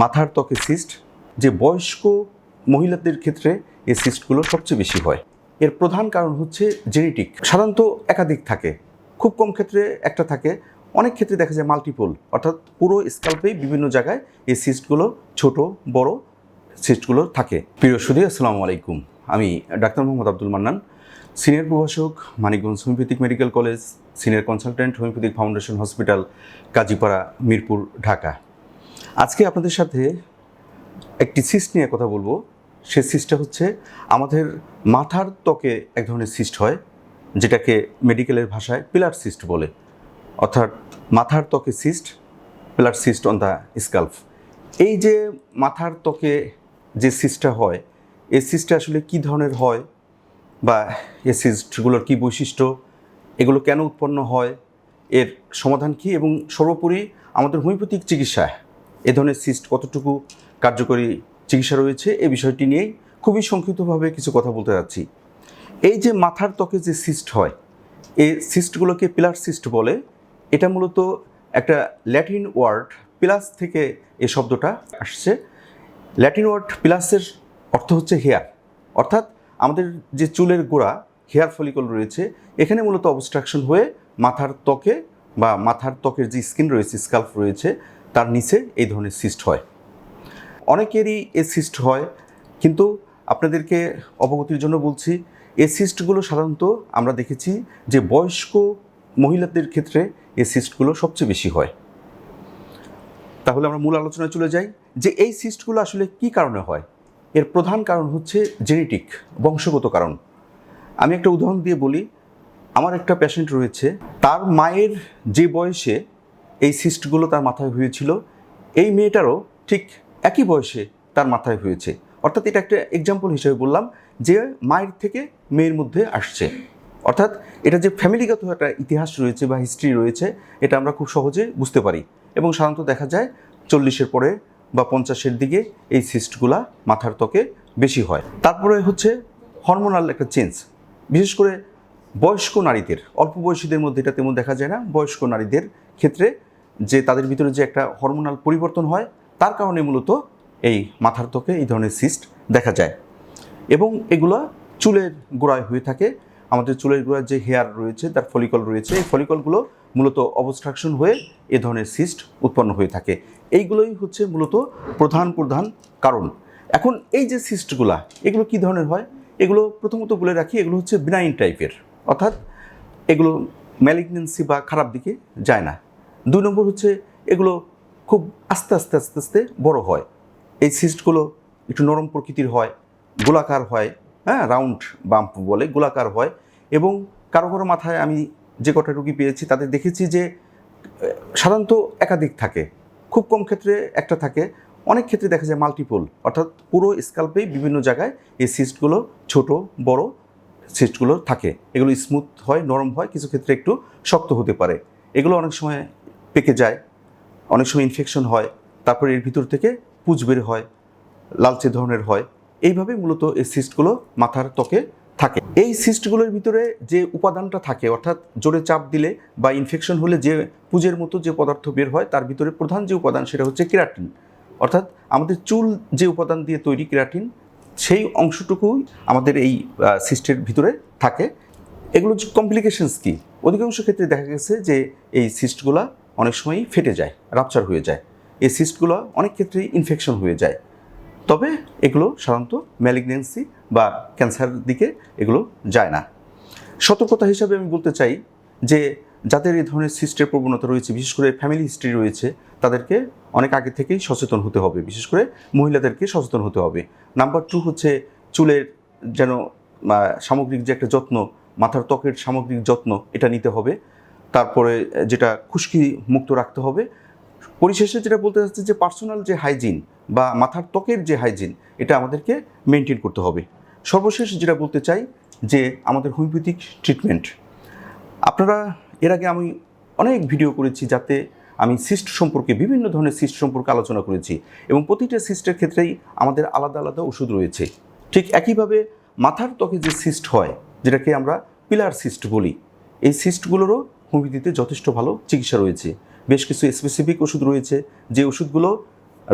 মাথার ত্বকে সিস্ট যে বয়স্ক মহিলাদের ক্ষেত্রে এই সিস্টগুলো সবচেয়ে বেশি হয়। এর প্রধান কারণ হচ্ছে জেনেটিক সাধারণত একাধিক থাকে, খুব কম ক্ষেত্রে একটা থাকে। অনেক ক্ষেত্রে দেখা যায় মাল্টিপল অর্থাৎ পুরো স্কাল্পেই বিভিন্ন জায়গায় এই সিস্টগুলো ছোট, বড় সিস্টগুলো থাকে। প্রিয় সুদী আসসালামু আলাইকুম। আমি ডাক্তার মোহাম্মদ আব্দুল মান্নান সিনিয়র প্রভাষক, Manikganj homeopathic medical college senior consultant homeopathic foundation hospital Kazipara, Mirpur, Dhaka. আজকে আপনাদের সাথে একটি সিস্ট নিয়ে কথা বলব। সে সিস্টটা হচ্ছে আমাদের মাথার ত্বকে এক ধরনের সিস্ট হয়, যেটাকে মেডিকেলের ভাষায় পিলার সিস্ট বলে। অর্থাৎ মাথার ত্বকে cyst pilar cyst on the scalp এই যে মাথার ত্বকে যে সিস্টটা হয়, এই সিস্টটা আসলে কী ধরনের হয় বা এই সিস্টগুলোর কী বৈশিষ্ট্য, এগুলো কেন উৎপন্ন হয়, এর সমাধান কী এবং সর্বোপরি আমাদের হোমিওপ্যাথিক চিকিৎসায় এ ধরনের সিস্ট কতটুকু কার্যকরী চিকিৎসা রয়েছে এই বিষয়টি নিয়েই খুবই সংক্ষিপ্তভাবে কিছু কথা বলতে যাচ্ছি। এই যে মাথার ত্বকে যে সিস্ট হয় এই সিস্টগুলোকে পিলার সিস্ট বলে, এটা মূলত একটা ল্যাটিন ওয়ার্ড প্লাস থেকে এ শব্দটা আসছে। ল্যাটিন ওয়ার্ড প্লাসের অর্থ হচ্ছে হেয়ার। অর্থাৎ আমাদের যে চুলের গোড়া, হেয়ার ফলিকল রয়েছে, এখানে মূলত অবস্ট্রাকশন হয়ে মাথার ত্বকে বা মাথার ত্বকের যে স্কিন রয়েছে, স্কাল্প রয়েছে তার নিচে এই ধরনের সিস্ট হয়। অনেকেরই এই সিস্ট হয়, কিন্তু আপনাদেরকে অবগতির জন্য বলছি এই সিস্টগুলো সাধারণত আমরা দেখেছি যে বয়স্ক মহিলাদের ক্ষেত্রে এই সিস্টগুলো সবচেয়ে বেশি হয়। তাহলে আমরা মূল আলোচনায় চলে যাই যে এই সিস্টগুলো আসলে কি কারণে হয়? এর প্রধান কারণ হচ্ছে জেনেটিক, বংশগত কারণ। আমি একটা উদাহরণ দিয়ে বলি, আমার একটা পেশেন্ট রয়েছে, তার মায়ের যে বয়সে এই সিস্টগুলো তার মাথায় হয়েছিল। এই মেয়েটারও ঠিক একই বয়সে তার মাথায় হয়েছে। অর্থাৎ এটা একটা এক্সাম্পল হিসেবে বললাম যে মায়ের থেকে মেয়ের মধ্যে আসছে। অর্থাৎ এটা যে ফ্যামিলিগত একটা ইতিহাস রয়েছে বা হিস্ট্রি রয়েছে, এটা আমরা খুব সহজে বুঝতে পারি। এবং সাধারণত দেখা যায় চল্লিশের পরে বা পঞ্চাশের দিকে এই সিস্টগুলা মাথার ত্বকে বেশি হয়। তারপরে হচ্ছে হরমোনাল একটা চেঞ্জ বিশেষ করে বয়স্ক নারীদের, অল্প বয়সীদের মধ্যে এটা তেমন দেখা যায় না। বয়স্ক নারীদের ক্ষেত্রে যে তাদের ভিতরে যে একটা হরমোনাল পরিবর্তন হয়, তার কারণে মূলত এই মাথার ত্বকে এই ধরনের সিস্ট দেখা যায়। এবং এগুলো চুলের গোড়ায় হয়ে থাকে। আমাদের চুলের গোড়ায় যে হেয়ার রয়েছে, তার ফলিকল রয়েছে, এই ফলিকলগুলো মূলত অবস্ট্রাকশন হয়ে এ ধরনের সিস্ট উৎপন্ন হয়ে থাকে। এইগুলোই হচ্ছে মূলত প্রধান প্রধান কারণ। এখন এই যে সিস্টগুলা এগুলো কি ধরনের হয়? এগুলো প্রথমত বলে রাখি, এগুলো হচ্ছে বিনাইন টাইপের অর্থাৎ এগুলো ম্যালিগনেন্সি বা খারাপ দিকে যায় না। দুই নম্বর হচ্ছে এগুলো খুব আস্তে আস্তে আস্তে আস্তে বড় হয়। এই সিস্টগুলো একটু নরম প্রকৃতির হয়, গোলাকার হয় হ্যাঁ রাউন্ড বাম্প বলে গোলাকার হয় এবং কারও কারও মাথায় আমি যে কটা রুগী পেয়েছি তাদের দেখেছি যে সাধারণত একাধিক থাকে, খুব কম ক্ষেত্রে একটা থাকে। অনেক ক্ষেত্রে দেখা যায় মাল্টিপল অর্থাৎ পুরো স্কাল্পেই বিভিন্ন জায়গায় এই সিস্টগুলো ছোট, বড় সিস্টগুলো থাকে। এগুলো স্মুথ হয়, নরম হয়, কিছু ক্ষেত্রে একটু শক্ত হতে পারে। এগুলো অনেক সময় পেকে যায়, অনেক সময় ইনফেকশন হয়, তারপরে এর ভিতর থেকে পুজ বের হয়, লালচে ধরনের হয়। এইভাবে মূলত এই সিস্টগুলো মাথার ত্বকে থাকে। এই সিস্টগুলোর ভিতরে যে উপাদানটা থাকে, অর্থাৎ জোরে চাপ দিলে বা ইনফেকশন হলে যে পুজের মতো যে পদার্থ বের হয়, তার ভিতরে প্রধান যে উপাদান সেটা হচ্ছে কেরাটিন অর্থাৎ আমাদের চুল যে উপাদান দিয়ে তৈরি কেরাটিন সেই অংশটুকুই আমাদের এই সিস্টের ভিতরে থাকে। এগুলো কমপ্লিকেশনস কি? অধিকাংশ ক্ষেত্রে দেখা গেছে যে এই সিস্টগুলা অনেক সময়ই ফেটে যায় রাপচার হয়ে যায়। এই সিস্টগুলো অনেক ক্ষেত্রেই ইনফেকশন হয়ে যায়। তবে এগুলো সাধারণত ম্যালিগনেন্সি বা ক্যান্সার দিকে এগুলো যায় না। সতর্কতা হিসাবে আমি বলতে চাই যে, যাদের এই ধরনের সিস্টের প্রবণতা রয়েছে, বিশেষ করে ফ্যামিলি হিস্ট্রি রয়েছে, তাদেরকে অনেক আগে থেকেই সচেতন হতে হবে। বিশেষ করে মহিলাদেরকে সচেতন হতে হবে। নাম্বার টু হচ্ছে চুলের যেন সামগ্রিক যে একটা যত্ন, মাথার ত্বকের সামগ্রিক যত্ন, এটা নিতে হবে। তারপরে যেটা খুশকি মুক্ত রাখতে হবে। পরিশেষে যেটা বলতে চাচ্ছি যে পার্সোনাল যে হাইজিন বা মাথার ত্বকের যে হাইজিন এটা আমাদেরকে মেনটেন করতে হবে। সর্বশেষ যেটা বলতে চাই যে আমাদের হোমিওপ্যাথিক ট্রিটমেন্ট আপনারা, এর আগে আমি অনেক ভিডিও করেছি যাতে আমি সিস্ট সম্পর্কে, বিভিন্ন ধরনের সিস্ট সম্পর্কে আলোচনা করেছি এবং প্রতিটা সিস্টের ক্ষেত্রেই আমাদের আলাদা আলাদা ওষুধ রয়েছে। ঠিক একইভাবে মাথার ত্বকে যে সিস্ট হয়, যেটাকে আমরা পিলার সিস্ট বলি, এই সিস্টগুলোরও হোমিওপ্যাথিতে যথেষ্ট ভালো চিকিৎসা রয়েছে। বেশ কিছু স্পেসিফিক ওষুধ রয়েছে, যে ওষুধগুলো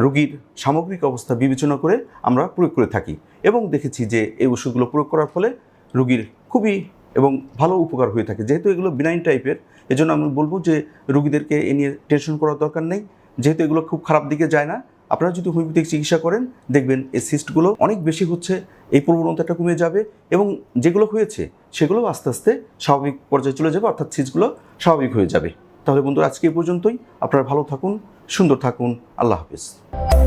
রোগীর সামগ্রিক অবস্থা বিবেচনা করে আমরা প্রয়োগ করে থাকি এবং দেখেছি যে এই ওষুধগুলো প্রয়োগ করার ফলে রোগীর খুবই এবং ভালো উপকার হয়ে থাকে। যেহেতু এগুলো বিনাইন টাইপের এজন্য আমি বলব যে রোগীদেরকে এ নিয়ে টেনশন করার দরকার নেই। যেহেতু এগুলো খুব খারাপ দিকে যায় না, আপনারা যদি হোমিওপ্যাথিক চিকিৎসা করেন, দেখবেন এই সিস্টগুলো অনেক বেশি হচ্ছে, এই প্রবণতাটা কমে যাবে এবং যেগুলো হয়েছে সেগুলো আস্তে আস্তে স্বাভাবিক পর্যায়ে চলে যাবে, অর্থাৎ সিজগুলো স্বাভাবিক হয়ে যাবে। তাহলে বন্ধুরা, আজকে পর্যন্তই। আপনারা ভালো থাকুন, সুন্দর থাকুন। আল্লাহ হাফিজ।